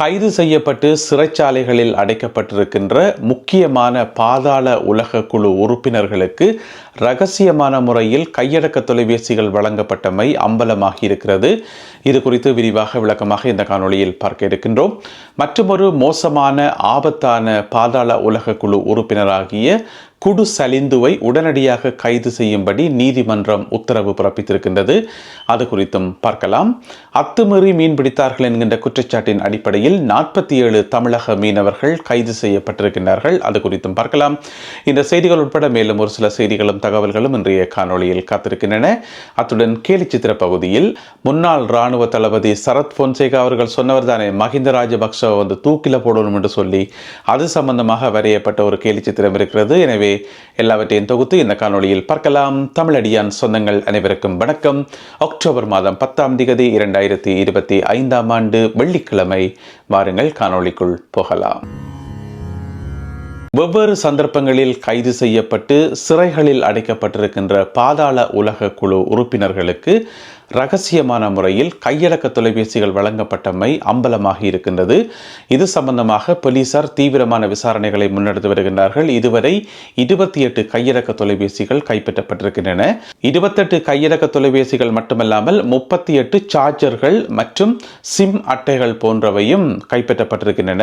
கைது செய்யப்பட்டு சிறைச்சாலைகளில் அடைக்கப்பட்டிருக்கின்ற முக்கியமான பாதாள உலக குழு உறுப்பினர்களுக்கு ரகசியமான முறையில் கையடக்க தொலைபேசிகள் வழங்கப்பட்டமை அம்பலமாகி இருக்கிறது இது குறித்து விரிவாக விளக்கமாக இந்த காணொளியில் பார்க்க இருக்கின்றோம். மற்றொரு மோசமான ஆபத்தான பாதாள உலக குழு உறுப்பினராகிய குடு சலிந்துவை உடனடியாக கைது செய்யும்படி நீதிமன்றம் உத்தரவு பிறப்பித்திருக்கின்றது. அது குறித்தும் பார்க்கலாம். அத்துமீறி மீன்பிடித்தார்கள் என்கின்ற குற்றச்சாட்டின் அடிப்படையில் நாற்பத்தி ஏழு தமிழக மீனவர்கள் கைது செய்யப்பட்டிருக்கின்றார்கள். அது குறித்தும் பார்க்கலாம். இந்த செய்திகள் உட்பட மேலும் ஒரு சில செய்திகளும் தகவல்களும் இன்றைய காணொளியில் காத்திருக்கின்றன. அத்துடன் கேலிச்சித்திர பகுதியில் முன்னாள் ராணுவ தளபதி சரத் பொன்சேகா அவர்கள் சொன்னவர் தானே மஹிந்த ராஜபக்ச வந்து தூக்கில போடணும் என்று சொல்லி அது சம்பந்தமாக வரையப்பட்ட ஒரு கேலிச்சித்திரம் இருக்கிறது. எனவே எல்லாவற்றையும் தொகுத்து இந்த காணொளியில் பார்க்கலாம். தமிழடியான் சொந்தங்கள் அனைவருக்கும் வணக்கம். அக்டோபர் மாதம் பத்தாம் திகதி இரண்டாயிரத்தி இருபத்தி ஐந்தாம் ஆண்டு வெள்ளிக்கிழமை வாருங்கள் காணொளிக்குள் போகலாம். வெவ்வேறு சந்தர்ப்பங்களில் கைது செய்யப்பட்டு சிறைகளில் அடைக்கப்பட்டிருக்கின்ற பாதாள உலக குழு உறுப்பினர்களுக்கு ரகசியமான முறையில் கையடக்க தொலைபேசிகள் வழங்கப்பட்டமை அம்பலமாகி இருக்கின்றது. இது சம்பந்தமாக போலீசார் தீவிரமான விசாரணைகளை முன்னெடுத்து வருகின்றார்கள். இதுவரை இருபத்தி எட்டு கையடக்க தொலைபேசிகள் கைப்பற்றப்பட்டிருக்கின்றன. இருபத்தெட்டு கையடக்க தொலைபேசிகள் மட்டுமல்லாமல் முப்பத்தி எட்டு சார்ஜர்கள் மற்றும் சிம் அட்டைகள் போன்றவையும் கைப்பற்றப்பட்டிருக்கின்றன.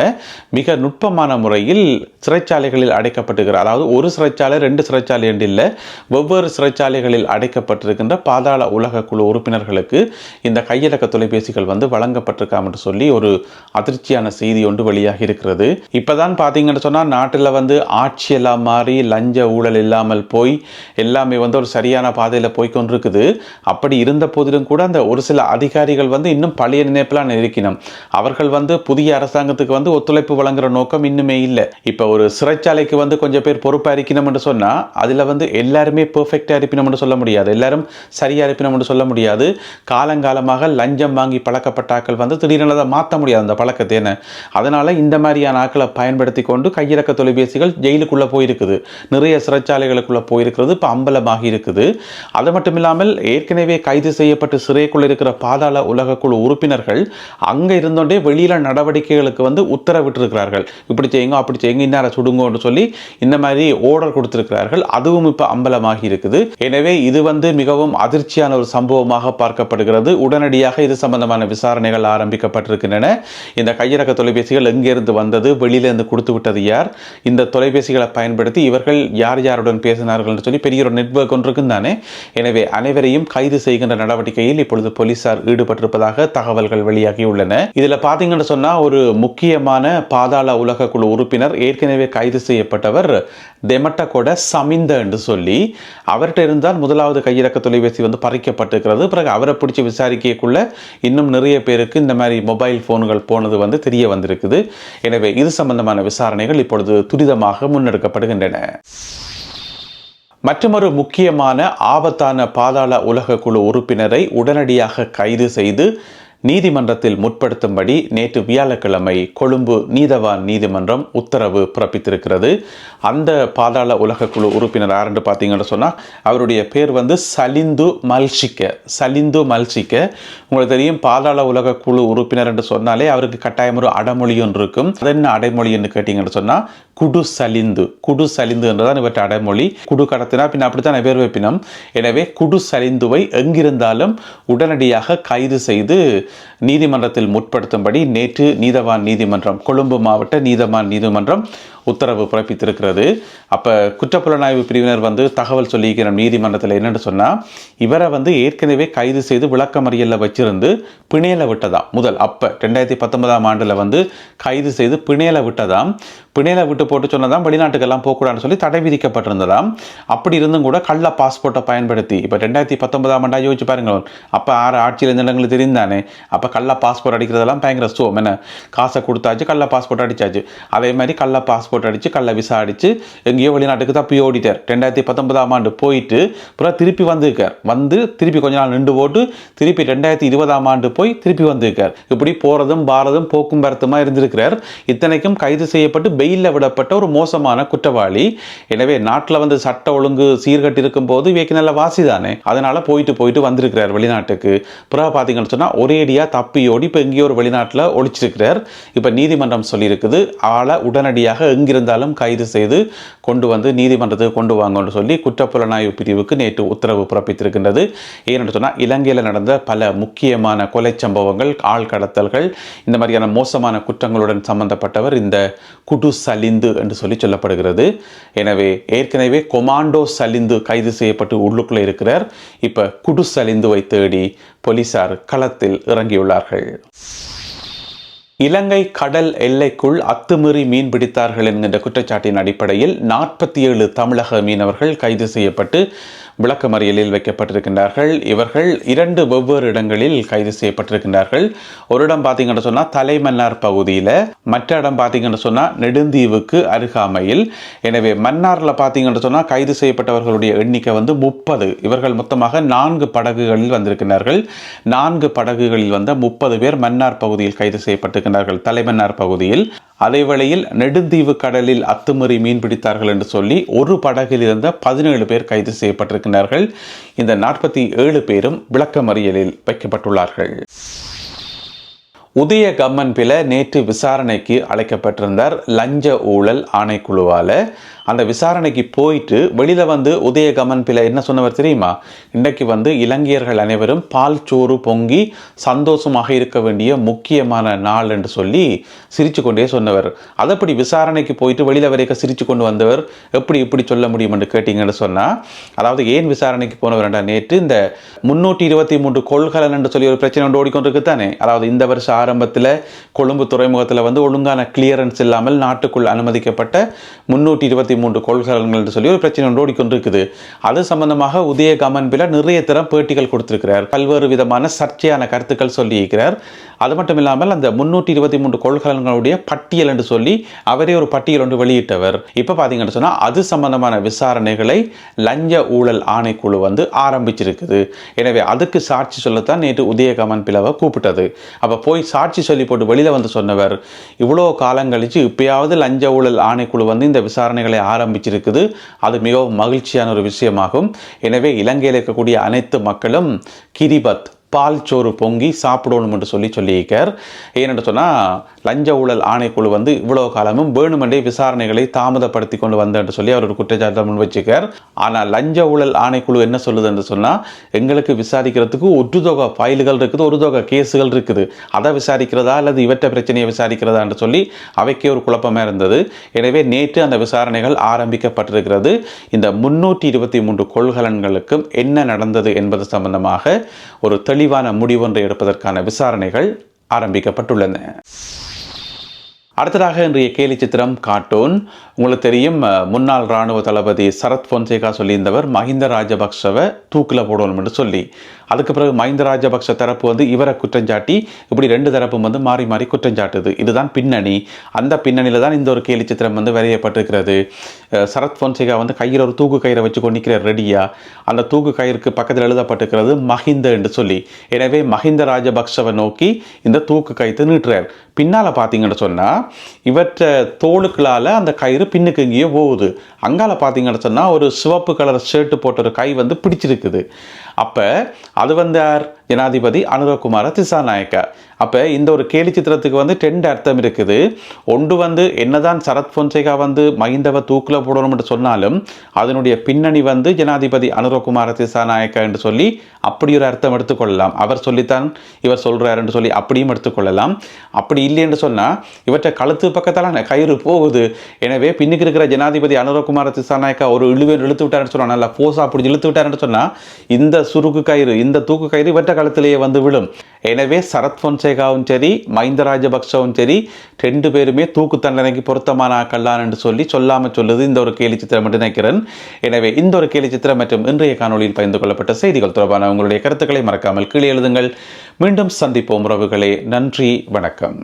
மிக நுட்பமான முறையில் சிறைச்சாலைகளில் அடைக்கப்பட்டிருக்கிற அதாவது ஒரு சிறைச்சாலை ரெண்டு சிறைச்சாலை என்று இல்லை வெவ்வேறு சிறைச்சாலைகளில் அடைக்கப்பட்டிருக்கின்ற பாதாள உலக குழு உறுப்பினர் உறுப்பினர்களுக்கு இந்த கையடக்க தொலைபேசிகள் வந்து வழங்கப்பட்டிருக்காம் சொல்லி ஒரு அதிர்ச்சியான செய்தி ஒன்று வெளியாகி இருக்கிறது. இப்போதான் பார்த்தீங்கன்னு சொன்னால் நாட்டில் வந்து ஆட்சியெல்லாம் மாறி லஞ்ச ஊழல் இல்லாமல் போய் எல்லாமே வந்து ஒரு சரியான பாதையில் போய்கொண்டிருக்குது அப்படி இருந்த போதிலும் கூட அந்த ஒரு சில அதிகாரிகள் வந்து இன்னும் பழைய நினைப்பெல்லாம் இருக்கணும் அவர்கள் வந்து புதிய அரசாங்கத்துக்கு வந்து ஒத்துழைப்பு வழங்குற நோக்கம் இன்னுமே இல்லை. இப்போ ஒரு சிறைச்சாலைக்கு வந்து கொஞ்சம் பேர் பொறுப்பாக இருக்கணும்னு சொன்னால் அதில் வந்து எல்லாருமே பெர்ஃபெக்டாக இருப்பினோம்னு சொல்ல முடியாது. எல்லாரும் சரியாக இருப்பினோம்னு சொல்ல முடியாது. காலங்காலமாக லஞ்சம் வாங்கி பழக்கப்பட்ட ஆட்கள் வந்து திடீரென அதை மாற்ற முடியாது அந்த பழக்கத்தை என்ன அதனால் இந்த மாதிரியான ஆட்களை பயன்படுத்தி கொண்டு கையிறக்க தொலைபேசிகள் ஜெயிலுக்குள்ளே போயிருக்குது. நிறைய சிறைச்சாலைகளுக்குள்ளே போயிருக்கிறது. இப்போ அம்பலமாகி இருக்குது. அது மட்டும் இல்லாமல் ஏற்கனவே கைது செய்யப்பட்டு சிறைக்குள்ளே இருக்கிற பாதாள உலக குழு உறுப்பினர்கள் அங்கே இருந்தோண்டே வெளியில் நடவடிக்கைகளுக்கு வந்து உத்தரவிட்டிருக்கிறார்கள். இப்படி செய்யுங்க அப்படி செய்யுங்க இன்னார சுடுங்கன்னு சொல்லி இந்த மாதிரி ஓர்டர் கொடுத்திருக்கிறார்கள். அதுவும் இப்போ அம்பலமாகி இருக்குது. எனவே இது வந்து மிகவும் அதிர்ச்சியான ஒரு சம்பவமாக பார்க்கப்படுகிறது. உடனடியாக இது சம்பந்தமான விசாரணைகள் ஆரம்பிக்கப்பட்டிருக்கின்றன. இந்த கையிறக்க தொலைபேசிகள் எங்கிருந்து வந்தது வெளியிலிருந்து கொடுத்து விட்டது யார் இந்த தொலைபேசிகளை பயன்படுத்தி இவர்கள் யார் யாருடன் பேசினார்கள் என்று சொல்லி பெரிய ஒரு நெட்ஒர்க் ஒன்றுக்கும் தானே. எனவே அனைவரையும் கைது செய்கின்ற நடவடிக்கையில் இப்பொழுது போலீசார் ஈடுபட்டிருப்பதாக தகவல்கள் வெளியாகியுள்ளன. இதுல பாத்தீங்கன்னு சொன்னா ஒரு முக்கியமான பாதாள உலக குழு உறுப்பினர் ஏற்கனவே கைது செய்யப்பட்டவர் தெமட்டகோட சமிந்த என்று சொல்லி அவர்கிட்ட இருந்தால் முதலாவது கையிறக்க தொலைபேசி வந்து பறிக்கப்பட்டிருக்கிறது. பிறகு அவரை பிடிச்சி விசாரிக்கக்குள்ள இன்னும் நிறைய பேருக்கு இந்த மாதிரி மொபைல் ஃபோன்கள் போனது வந்து தெரிய வந்திருக்குது. எனவே இது சம்பந்தமான விசாரணைகள் இப்பொழுது துரிதமாக முன்னெடுக்கப்படுகின்றன. மற்றொரு முக்கியமான ஆபத்தான பாதாள உலக குழு உறுப்பினரை உடனடியாக கைது செய்து நீதிமன்றத்தில் முற்படுத்தும்படி நேற்று வியாழக்கிழமை கொழும்பு நீதவான் நீதிமன்றம் உத்தரவு பிறப்பித்திருக்கிறது. அந்த பாதாள உலக குழு உறுப்பினர் யாருன்னு பார்த்தீங்கன்னு சொன்னால் அவருடைய பேர் வந்து சலிந்து மல்சிக்க சலிந்து மல்சிக்க. உங்களுக்கு தெரியும் பாதாள உலக குழு உறுப்பினர் என்று சொன்னாலே அவருக்கு கட்டாயம் ஒரு அடமொழி ஒன்று இருக்கும். அது என்ன அடைமொழி என்று கேட்டீங்கன்னு சொன்னால் குடு சலிந்து குடு சலிந்து என்றுதான் இவற்றை அடைமொழி. குடு கடத்தினா பின் அப்படித்தான் பேர் வைப்பினம். எனவே குடு சலிந்துவை எங்கிருந்தாலும் உடனடியாக கைது செய்து நீதிமன்றத்தில் முற்படுத்தும்படி நேற்று நீதவான் நீதிமன்றம் கொழும்பு மாவட்ட நீதவான் நீதிமன்றம் உத்தரவு பிறப்பித்திருக்கிறது. அப்போ குற்றப்புலனாய்வு பிரிவினர் வந்து தகவல் சொல்லியிருக்கிற நீதிமன்றத்தில் என்னென்னு சொன்னால் இவரை வந்து ஏற்கனவே கைது செய்து விளக்கமறியலில் வச்சிருந்து பிணையில விட்டதாம். முதல் அப்போ ரெண்டாயிரத்தி பத்தொன்பதாம் ஆண்டில் வந்து கைது செய்து பிணையில விட்டதாம். பிணையில விட்டு போட்டு சொன்னதாம் வெளிநாட்டுக்கெல்லாம் போகக்கூடாதுன்னு சொல்லி தடை விதிக்கப்பட்டிருந்ததாம். அப்படி இருந்தும் கூட கள்ள பாஸ்போர்ட்டை பயன்படுத்தி இப்போ ரெண்டாயிரத்தி பத்தொன்பதாம் ஆண்டா யோசிச்சு பாருங்க அப்போ ஆறு ஆட்சியில் இருந்த இடங்களுக்கு தெரிந்தானே. அப்போ கள்ள பாஸ்போர்ட் அடிக்கிறதெல்லாம் பயங்கர சுவம் என்ன? காசை கொடுத்தாச்சு கள்ள பாஸ்போர்ட் அடிச்சாச்சு. அதே மாதிரி கள்ள பாஸ்போர்ட் அடித்து கள்ள விசா அடித்து எங்கேயோ வெளிநாட்டுக்கு தப்பி ஓடிட்டார். ரெண்டாயிரத்தி பத்தொன்பதாம் ஆண்டு போயிட்டு அப்புறம் திருப்பி வந்திருக்கார். வந்து திருப்பி கொஞ்ச நாள் நின்று போட்டு திருப்பி ரெண்டாயிரத்தி இருபதாம் ஆண்டு போய் திருப்பி வந்திருக்கார். இப்படி போகிறதும் பாரதும் போக்கும் பரத்துமா இருந்திருக்கிறார். இத்தனைக்கும் கைது செய்யப்பட்டு பெயிலில் விடப்பட்ட ஒரு மோசமான குற்றவாளி. எனவே நாட்டில் வந்து சட்ட ஒழுங்கு சீர்கட்டு இருக்கும் போது இவைக்கு நல்ல வாசி தானே. அதனால போயிட்டு போயிட்டு வந்திருக்கிறார் வெளிநாட்டுக்கு. பிறகு பார்த்தீங்கன்னு சொன்னால் ஒரேடியாக தப்பியோடி இப்போ எங்கேயோ ஒரு வெளிநாட்டில் ஒழிச்சிருக்கிறார். இப்போ நீதிமன்றம் சொல்லியிருக்குது ஆளை உடனடியாக எங்கிருந்தாலும் கைது செய்து கொண்டு வந்து நீதிமன்றத்துக்கு கொண்டு வாங்கன்னு சொல்லி குற்றப்புலனாய்வு பிரிவுக்கு நேற்று உத்தரவு பிறப்பித்திருக்கின்றது. ஏன்னு சொன்னால் இலங்கையில் நடந்த பல முக்கியமான கொலை சம்பவங்கள் ஆள் கடத்தல்கள் இந்த மாதிரியான மோசமான குற்றங்களுடன் சம்பந்தப்பட்டவர் இந்த குடு சலிந்து என்று சொல்லி சொல்லப்படுகிறது. எனவே ஏற்கனவே கொமாண்டோ சலிந்து கைது செய்யப்பட்டு உள்ளுக்குள்ளே இருக்கிறார். இப்போ குடு சலிந்துவை தேடி போலீசார் களத்தில் இறங்கியுள்ளார்கள். இலங்கை கடல் எல்லைக்குள் அத்துமீறி மீன் பிடித்தார்கள் என்கின்ற குற்றச்சாட்டின் அடிப்படையில் நாற்பத்தி ஏழு தமிழக மீனவர்கள் கைது செய்யப்பட்டு விளக்கமறியலில் வைக்கப்பட்டிருக்கின்றார்கள். இவர்கள் இரண்டு வெவ்வேறு இடங்களில் கைது செய்யப்பட்டிருக்கின்றார்கள். ஒரு இடம் பார்த்தீங்கன்னு சொன்னால் தலைமன்னார் பகுதியில் மற்ற இடம் பார்த்தீங்கன்னு சொன்னால் நெடுந்தீவுக்கு அருகாமையில். எனவே மன்னாரில் பார்த்தீங்கன்னு சொன்னால் கைது செய்யப்பட்டவர்களுடைய எண்ணிக்கை வந்து முப்பது. இவர்கள் மொத்தமாக நான்கு படகுகளில் வந்திருக்கிறார்கள் நான்கு படகுகளில் வந்த முப்பது பேர் மன்னார் பகுதியில் கைது செய்யப்பட்டிருக்கிறார்கள் தலைமன்னார் பகுதியில். அதே நெடுந்தீவு கடலில் அத்துமீறி மீன் பிடித்தார்கள் என்று சொல்லி ஒரு படகில் இருந்த பதினேழு பேர் கைது செய்யப்பட்டிருக்கிறார்கள். இந்த நாற்பத்தி ஏழு பேரும் விளக்கமறியலில் வைக்கப்பட்டுள்ளார்கள். உதய கம்மன் பில நேற்று விசாரணைக்கு அழைக்கப்பட்டிருந்தார். லஞ்ச ஊழல் ஆணைக்குழுவால் அந்த விசாரணைக்கு போயிட்டு வெளியில் வந்து உதயகமன் பிள்ளை என்ன சொன்னவர் தெரியுமா? இன்றைக்கு வந்து இலங்கையர்கள் அனைவரும் பால் சோறு பொங்கி சந்தோஷமாக இருக்க வேண்டிய முக்கியமான நாள் என்று சொல்லி சிரித்து கொண்டே சொன்னவர். அதப்படி விசாரணைக்கு போயிட்டு வெளியில் வரைக்கும் சிரித்து கொண்டு வந்தவர்? எப்படி இப்படி சொல்ல முடியும் என்று கேட்டீங்கன்னு சொன்னால் அதாவது ஏன் விசாரணைக்கு போனவர் நேற்று இந்த முன்னூற்றி இருபத்தி மூன்று கொள்கலன் என்று சொல்லி ஒரு பிரச்சனை ஒன்று ஓடிக்கொண்டிருக்கு தானே அதாவது இந்த வருஷம் ஆரம்பத்தில் கொழும்பு துறைமுகத்தில் வந்து ஒழுங்கான கிளியரன்ஸ் இல்லாமல் நாட்டுக்குள் அனுமதிக்கப்பட்ட முன்னூற்றி இருபத்தி மூன்று கொள்கலன்கள் என்று சொல்லி ஒரு பிரச்சனை ஒன்று ஓடிக்கொண்டிருக்குது. அது சம்பந்தமாக உதய கமன் பில நிறைய தரம் பேட்டிகள் கொடுத்திருக்கிறார். பல்வேறு விதமான சர்ச்சையான கருத்துக்கள் சொல்லியிருக்கிறார். அது மட்டும் இல்லாமல் அந்த முன்னூற்றி இருபத்தி மூன்று கொள்கலன்களுடைய பட்டியல் என்று சொல்லி அவரே ஒரு பட்டியல் ஒன்று வெளியிட்டவர். இப்போ பார்த்தீங்கன்னு சொன்னால் அது சம்பந்தமான விசாரணைகளை லஞ்ச ஊழல் ஆணைக்குழு வந்து ஆரம்பிச்சிருக்குது. எனவே அதுக்கு சாட்சி சொல்லத்தான் நேற்று உதயகமன் பிளவை கூப்பிட்டது. அப்போ போய் சாட்சி சொல்லி போட்டு வெளியில் வந்து சொன்னவர் இவ்வளோ காலம் கழித்து இப்பயாவது லஞ்ச ஊழல் ஆணைக்குழு வந்து இந்த விசாரணைகளை ஆரம்பிச்சிருக்குது. அது மிகவும் மகிழ்ச்சியான ஒரு விஷயமாகும். எனவே இலங்கையில் இருக்கக்கூடிய அனைத்து மக்களும் கிரிபத் பால் சோறு பொங்கி சாப்பிடணும் என்று சொல்லி சொல்லியிருக்கார். ஏனென்று சொன்னால் லஞ்ச ஊழல் ஆணைக்குழு வந்து இவ்வளோ காலமும் வேணுமென்றே விசாரணைகளை தாமதப்படுத்தி கொண்டு வந்த என்று சொல்லி அவர் ஒரு குற்றச்சாட்டை முன் வச்சுக்கார் ஆனால் லஞ்ச ஊழல் ஆணைக்குழு என்ன சொல்லுது என்று சொன்னால் எங்களுக்கு விசாரிக்கிறதுக்கு ஒரு தொகை ஃபைல்கள் இருக்குது ஒரு தொகை கேஸுகள் இருக்குது. அதை விசாரிக்கிறதா அல்லது இவற்றை பிரச்சனையை விசாரிக்கிறதா என்று சொல்லி அவைக்கே ஒரு குழப்பமாக இருந்தது. எனவே நேற்று அந்த விசாரணைகள் ஆரம்பிக்கப்பட்டிருக்கிறது. இந்த முன்னூற்றி இருபத்தி மூன்று கொள்கலன்களுக்கும் என்ன நடந்தது என்பது சம்பந்தமாக ஒரு தெளிவான முடிவொன்றை எடுப்பதற்கான விசாரணைகள் ஆரம்பிக்கப்பட்டுள்ளன. அடுத்ததாக இன்றைய கேலி சித்திரம் கார்ட்டூன். உங்களுக்கு தெரியும் முன்னாள் இராணுவ தளபதி சரத் பொன்சேகா சொல்லியிருந்தவர் மஹிந்த ராஜபக்சவை தூக்கில் போடணும் என்று சொல்லி. அதுக்கு பிறகு மஹிந்த ராஜபக்ச தரப்பு வந்து இவரை குற்றஞ்சாட்டி இப்படி ரெண்டு தரப்பும் வந்து மாறி மாறி குற்றஞ்சாட்டுது. இதுதான் பின்னணி. அந்த பின்னணியில் தான் இந்த ஒரு கேலி சித்திரம் வந்து வரையப்பட்டிருக்கிறது. சரத் பொன்சேகா வந்து கையில் ஒரு தூக்கு கயிறை வச்சு கொண்டிருக்கிற ரெடியாக அந்த தூக்கு கயிறுக்கு பக்கத்தில் எழுதப்பட்டிருக்கிறது மஹிந்த என்று சொல்லி. எனவே மஹிந்த ராஜபக்சவை நோக்கி இந்த தூக்கு கயிறு நீட்டுறார். பின்னால் பார்த்தீங்கன்னு சொன்னால் இவற்றை தோளுக்களால் அந்த கயிறு பின்னுக்கு எங்கேயோ போகுது. அங்கால பார்த்தீங்கன்னு சொன்னால் ஒரு சிவப்பு கலர் ஷர்ட்டு போட்ட ஒரு கை வந்து பிடிச்சிருக்குது. அப்போ அது வந்து யார் ஜனாதிபதி அனுரகுமார திசாநாயக்கா. அப்போ இந்த ஒரு கேலி சித்திரத்துக்கு வந்து ரெண்டு அர்த்தம் இருக்குது. ஒன்று வந்து என்னதான் சரத் பொன்சேகா வந்து மைந்தவ தூக்கில் போடணும்னு என்று சொன்னாலும் அதனுடைய பின்னணி வந்து ஜனாதிபதி அனுரகுமார திசாநாயக்கா என்று சொல்லி அப்படி ஒரு அர்த்தம் எடுத்துக்கொள்ளலாம். அவர் சொல்லித்தான் இவர் சொல்கிறார் என்று சொல்லி அப்படியும் எடுத்துக்கொள்ளலாம். அப்படி இல்லை என்று சொன்னால் இவற்றை கழுத்து பக்கத்தால் கயிறு போகுது. எனவே பின்னுக்கு இருக்கிற ஜனாதிபதி அனுரகுமார திசாநாயக்கா ஒரு இழுவை இழுத்து விட்டாருன்னு சொன்னால் நல்லா போசா அப்படி இழுத்து விட்டாருன்னு சொன்னால் இந்த சுருக்கு கயிறு இந்த தூக்கு கயிறு இவற்ற காலத்திலேயே வந்து விழும். எனவே சரத் பொன்சேகாவும் சரி மஹிந்த ராஜபக்சவும் சரி ரெண்டு பேருமே தூக்கு தண்டனைக்கு பொருத்தமான ஆக்கள்தான் என்று சொல்லி சொல்லாமல் சொல்லுது இந்த ஒரு கேலி சித்திரம் என்று நினைக்கிறேன். எனவே இந்த ஒரு கேலி சித்திரம் மற்றும் இன்றைய காணொலியில் பகிர்ந்து கொள்ளப்பட்ட செய்திகள் தொடர்பான உங்களுடைய கருத்துக்களை மறக்காமல் கீழே எழுதுங்கள். மீண்டும் சந்திப்போம் உறவுகளே. நன்றி வணக்கம்.